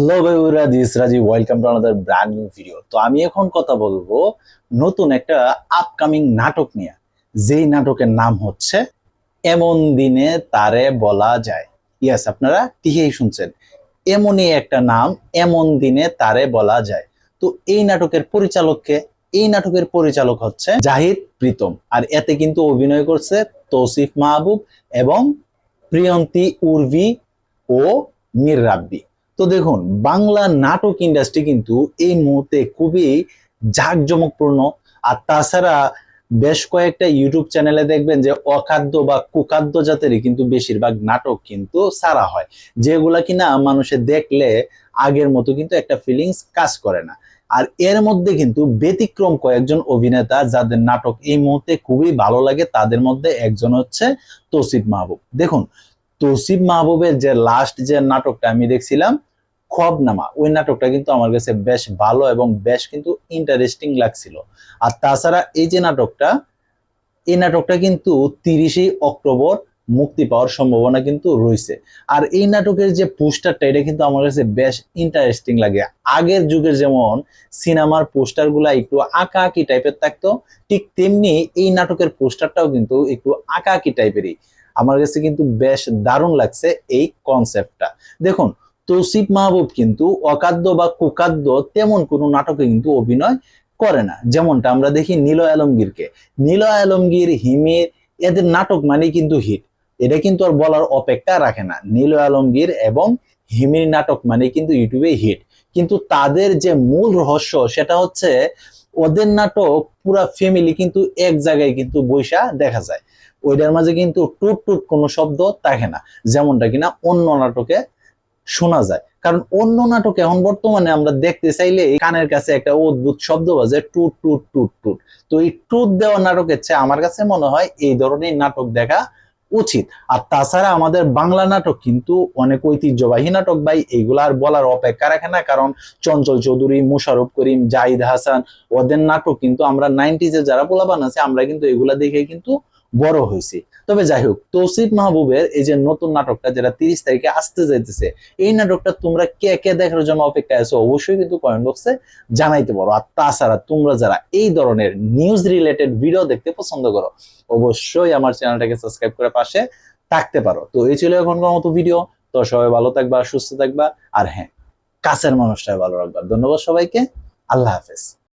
Hello ভাইরা this Raji welcome to another brand new video তো আমি এখন কথা বলব নতুন একটা আপকামিং নাটক নিয়ে। যেই নাটকের নাম হচ্ছে এমন দিনে তারে বলা যায়। ইয়েস আপনারা শুনছেন। এমনই একটা নাম, এমন দিনে তারে বলা যায়। তো এই নাটকের পরিচালককে, এই নাটকের পরিচালক হচ্ছে জাহিদ প্রীতম। আর এতে কিন্তু অভিনয় করছে তৌসিফ মাহবুব এবং প্রিয়ন্তী উর্ভি ও মীর রাব্বি। তো দেখুন, বাংলা নাটক ইন্ডাস্ট্রি কিন্তু এই মুহূর্তে খুবই জাঁকজমকপূর্ণ। আর তাছাড়া বেশ কয়েকটা ইউটিউব চ্যানেলে দেখবেন যে অখাদ্য বা কুখাদ্য জাতেরই কিন্তু বেশিরভাগ নাটক কিন্তু সারা হয়। যেগুলা কিনা মানুষে দেখলে আগের মতো কিন্তু একটা ফিলিংস কাজ করে না। আর এর মধ্যে কিন্তু ব্যতিক্রম কয়েকজন অভিনেতা যাদের নাটক এই মুহূর্তে খুবই ভালো লাগে, তাদের মধ্যে একজন হচ্ছে তৌসিফ মাহবুব। দেখুন, তৌসিফ মাহবুবের যে লাস্ট যে নাটকটা আমি দেখছিলাম খবনামা ওই নাটকটা কিন্তু আমার কাছে বেশ ভালো এবং বেশ কিন্তু ইন্টারেস্টিং লাগছিল। আর তাছাড়া এই যে নাটকটা, এই নাটকটা কিন্তু তিরিশে অক্টোবর মুক্তি পাওয়ার সম্ভাবনা কিন্তু রয়েছে। আর এই নাটকের যে পোস্টারটা, এটা কিন্তু আমার কাছে বেশ ইন্টারেস্টিং লাগে। আগের যুগের যেমন সিনেমার পোস্টারগুলা একটু আঁকা আঁকি টাইপের থাকতো, ঠিক তেমনি এই নাটকের পোস্টারটাও কিন্তু একটু আঁকা আঁকি টাইপেরই আমার কাছে কিন্তু বেশ দারুণ লাগছে এই কনসেপ্টটা দেখুন তৌসিফ মাহবুব কিন্তু অকাদ্য বা কুকাদ্য তেমন কোনো নাটকে কিন্তু অভিনয় করে না। যেমনটা আমরা দেখি নীল আলমগীরকে। নীল আলমগীর হিমির এদের নাটক মানে কিন্তু হিট। এটা কিন্তু আর বলার অপেক্ষা রাখে না। নীল আলমগীর এবং হিমির নাটক মানে কিন্তু ইউটিউবে হিট। কিন্তু তাদের যে মূল রহস্য সেটা হচ্ছে ওদের নাটক পুরা ফ্যামিলি কিন্তু এক জায়গায় কিন্তু বৈশা দেখা যায়। ওইটার মাঝে কিন্তু টুট টুট কোনো শব্দ থাকে না। যেমনটা কিনা অন্য নাটকে শোনা যায়। কারণ অন্য নাটক এখন বর্তমানে আমরা দেখতে চাইলে এই কানের কাছে একটা অদ্ভুত শব্দ বাজে টুট টুট টুট টুট। তো এই টুট দেওয়া নাটকের চেয়ে আমার কাছে মনে হয় এই ধরনের নাটক দেখা উচিত। আর তাছাড়া আমাদের বাংলা নাটক কিন্তু অনেক ঐতিহ্যবাহী নাটক ভাই, এইগুলা আর বলার অপেক্ষা রাখে না। কারণ চঞ্চল চৌধুরী, মুশারফ করিম, জাহিদ হাসান, ওদের নাটক কিন্তু আমরা নাইনটিজে যারা পোলাপান আছে, আমরা কিন্তু এগুলা দেখে কিন্তু বড় হয়েছি। তবে যাই হোক তৌসিফ মাহবুবের এই যে নতুন নাটকটা যেটা তিরিশ তারিখে আসতে যাইতেছে, এই নাটকটা তোমরা কে কে দেখার জন্য অপেক্ষায় আছো অবশ্যই কিন্তু কমেন্ট বক্সে জানাইতে পারো। আর তাছাড়া তোমরা যারা এই ধরনের নিউজ রিলেটেড ভিডিও দেখতে পছন্দ করো, অবশ্যই আমার চ্যানেলটাকে সাবস্ক্রাইব করে পাশে থাকতে পারো। তো এই ছিল এখনকার মতো ভিডিও তো সবাই ভালো থাকবা, সুস্থ থাকবা। আর হ্যাঁ কাছের মানুষটাই ভালো রাখবা। ধন্যবাদ সবাইকে। আল্লাহ হাফেজ।